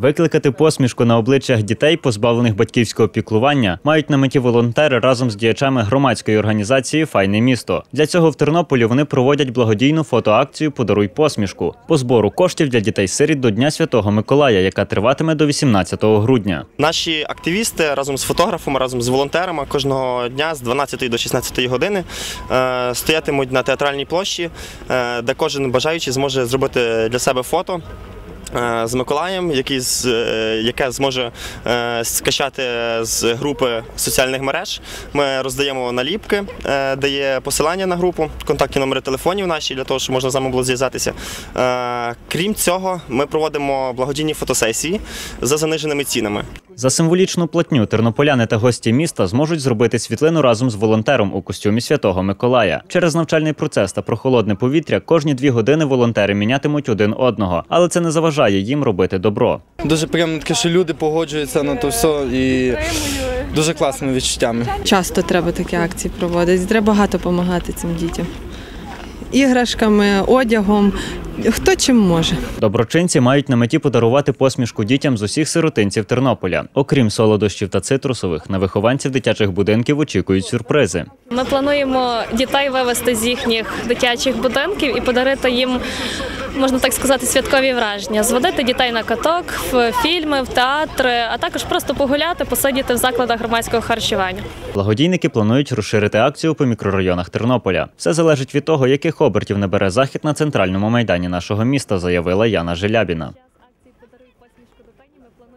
Викликати посмішку на обличчях дітей, позбавлених батьківського піклування, мають на меті волонтери разом з діячами громадської організації Файне місто. Для цього в Тернополі вони проводять благодійну фотоакцію Подаруй посмішку по збору коштів для дітей-сиріт до Дня Святого Миколая, яка триватиме до 18 грудня. Наші активісти разом з фотографами, разом з волонтерами кожного дня з 12 до 16 години е, стоятимуть на театральній площі, е, де кожен бажаючий зможе зробити для себе фото. Е, З Миколаєм, який з, е, яке зможе е, скачати з групи соціальних мереж. Ми роздаємо наліпки, де є посилання на групу, контактні номери телефонів наші для того, щоб можна з нами було зв'язатися. Крім цього, ми проводимо благодійні фотосесії за заниженими цінами. За символічну платню тернополяни та гості міста зможуть зробити світлину разом з волонтером у костюмі Святого Миколая. Через навчальний процес та прохолодне повітря кожні дві години волонтери мінятимуть один одного, але це не заважає їм робити добро. Дуже приємно таке, що люди погоджуються на то все і дуже класними відчуттями. Часто треба такі акції проводити. Треба багато допомагати цим дітям. Іграшками, одягом, хто чим може. Доброчинці мають на меті подарувати посмішку дітям з усіх сиротинців Тернополя. Окрім солодощів та цитрусових, на вихованців дитячих будинків очікують сюрпризи. Ми плануємо дітей вивезти з їхніх дитячих будинків і подарити їм, можна так сказати, святкові враження. Зводити дітей на каток, в фільми, в театри, а також просто погуляти, посидіти в закладах громадського харчування. Благодійники планують розширити акцію по мікрорайонах Тернополя. Все залежить від того, яких обертів набере захід на центральному майдані нашого міста, заявила Яна Желябіна.